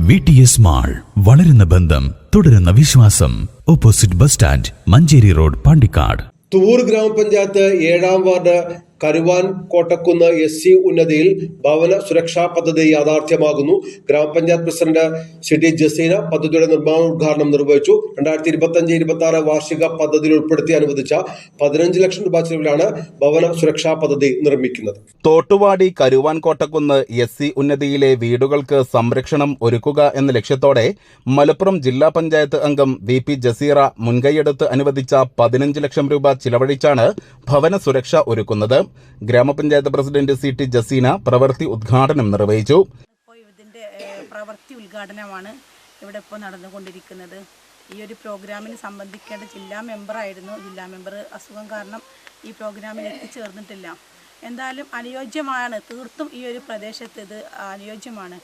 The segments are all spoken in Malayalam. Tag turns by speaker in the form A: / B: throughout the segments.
A: വി ടി എസ് മാൾ വളരുന്ന ബന്ധം തുടരുന്ന വിശ്വാസം. Opposite bus stand Manjeri road Pandikkad.
B: Thuvur ഗ്രാമപഞ്ചായത്ത് ഏഴാം ward Karuvan Kottakkunnu S C ഉന്നതിയിൽ ഭവന സുരക്ഷാ പദ്ധതി യാഥാർത്ഥ്യമാകുന്നു. ഗ്രാമപഞ്ചായത്ത് പ്രസിഡന്റ് സി ടി ജസീന പദ്ധതിയുടെ നിർമ്മാണ ഉദ്ഘാടനം നിർവഹിച്ചു. രണ്ടായിരത്തി ഇരുപത്തി അഞ്ച് ഇരുപത്തി ആറ് വാർഷിക പദ്ധതിയിൽ ഉൾപ്പെടുത്തി അനുവദിച്ച പതിനഞ്ച് ലക്ഷം രൂപ ചെലവിലാണ് ഭവന സുരക്ഷാ പദ്ധതി നിർമ്മിക്കുന്നത്.
C: തോട്ടുവാടി കരുവാൻ കോട്ടക്കുന്ന് എസ് സി ഉന്നതിയിലെ വീടുകൾക്ക് സംരക്ഷണം ഒരുക്കുക എന്ന ലക്ഷ്യത്തോടെ മലപ്പുറം ജില്ലാ പഞ്ചായത്ത് അംഗം വി പി ജസീറ മുൻകൈയെടുത്ത് അനുവദിച്ച പതിനഞ്ച് ലക്ഷം രൂപ ചിലവഴിച്ചാണ് ഭവന സുരക്ഷ ഒരുക്കുന്നത്. ഗ്രാമപഞ്ചായത്ത് പ്രസിഡന്റ് സി ടി ജസീന പ്രവൃത്തി ഉദ്ഘാടനം നിർവഹിച്ചു.
D: ഇതിന്റെ പ്രവൃത്തി ഉദ്ഘാടനമാണ് ഇവിടെ ഇപ്പോൾ നടന്നുകൊണ്ടിരിക്കുന്നത്. ഈ ഒരു പ്രോഗ്രാമിന് സംബന്ധിക്കേണ്ട ജില്ലാ മെമ്പറായിരുന്നു. ജില്ലാ മെമ്പർ അസുഖം കാരണം ഈ പ്രോഗ്രാമിൽ എത്തിച്ചേർന്നിട്ടില്ല. എന്തായാലും അനുയോജ്യമാണ് തീർത്തും ഈ ഒരു പ്രദേശത്ത് ഇത് അനുയോജ്യമാണ്.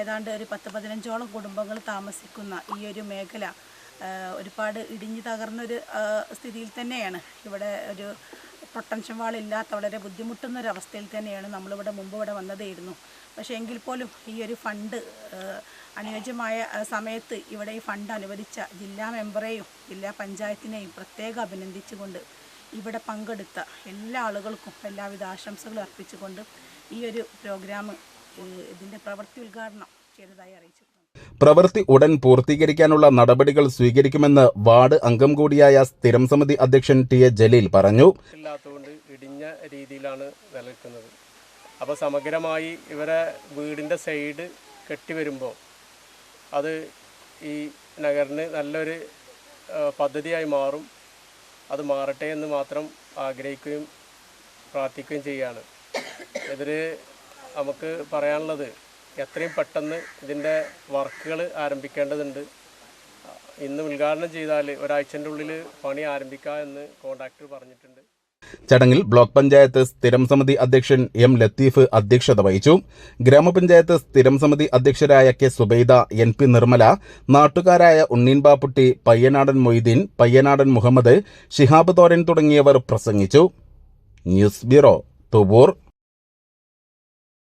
D: ഏതാണ്ട് ഒരു പത്ത് പതിനഞ്ചോളം കുടുംബങ്ങൾ താമസിക്കുന്ന ഈ ഒരു മേഖല ഒരുപാട് ഇടിഞ്ഞു തകർന്നൊരു സ്ഥിതിയിൽ തന്നെയാണ്. ഇവിടെ ഒരു പ്രൊട്ടൻഷൻ വാൾ ഇല്ലാത്ത വളരെ ബുദ്ധിമുട്ടുന്ന ഒരു അവസ്ഥയിൽ തന്നെയാണ് നമ്മളിവിടെ മുമ്പ് ഇവിടെ വന്നതായിരുന്നു. പക്ഷേ എങ്കിൽ പോലും ഈ ഒരു ഫണ്ട് അനുയോജ്യമായ സമയത്ത് ഇവിടെ ഈ ഫണ്ട് അനുവദിച്ച ജില്ലാ മെമ്പറെയും ജില്ലാ പഞ്ചായത്തിനെയും പ്രത്യേകം അഭിനന്ദിച്ചുകൊണ്ട് ഇവിടെ പങ്കെടുത്ത എല്ലാ ആളുകൾക്കും എല്ലാവിധ ആശംസകളും അർപ്പിച്ചുകൊണ്ട് ഈ ഒരു പ്രോഗ്രാം ഇതിന്റെ പ്രവൃത്തി ഉദ്ഘാടനം ചെയ്തതായി അറിയിച്ചു
C: പ്രവൃത്തി ഉടൻ പൂർത്തീകരിക്കാനുള്ള നടപടികൾ സ്വീകരിക്കുമെന്ന് വാർഡ് അംഗം കൂടിയായ സ്ഥിരം സമിതി അധ്യക്ഷൻ ടി എ ജലീൽ പറഞ്ഞു.
E: ഇടിഞ്ഞ രീതിയിലാണ് നിലനിൽക്കുന്നത് അപ്പോൾ സമഗ്രമായി ഇവരെ വീടിന്റെ സൈഡ് കെട്ടി വരുമ്പോൾ അത് ഈ നഗറിന് നല്ലൊരു പദ്ധതിയായി മാറും. അത് മാറട്ടെ എന്ന് മാത്രം ആഗ്രഹിക്കുകയും പ്രാർത്ഥിക്കുകയും ചെയ്യാണ്. ഇതിൽ നമുക്ക് പറയാനുള്ളത് എത്രയും പെട്ടെന്ന് ഇതിന്റെ വർക്കുകൾ ആരംഭിക്കേണ്ടതുണ്ട്. ഇന്ന് ഉദ്ഘാടനം ചെയ്താൽ ഒരാഴ്ചന്റെ ഉള്ളിൽ പണി ആരംഭിക്കാം എന്ന് കോൺട്രാക്ടർ പറഞ്ഞിട്ടുണ്ട്.
C: ചടങ്ങിൽ ബ്ലോക്ക് പഞ്ചായത്ത് സ്ഥിരം സമിതി അധ്യക്ഷൻ എം ലത്തീഫ് അധ്യക്ഷത വഹിച്ചു. ഗ്രാമപഞ്ചായത്ത് സ്ഥിരം സമിതി അധ്യക്ഷരായ K Zubaida N P Nirmala നാട്ടുകാരായ ഉണ്ണീൻ ബാപ്പുട്ടി പയ്യനാടൻ മൊയ്തീൻ പയ്യനാടൻ മുഹമ്മദ് ഷിഹാബ് തോരൻ തുടങ്ങിയവർ പ്രസംഗിച്ചു. News bureau Thuvur.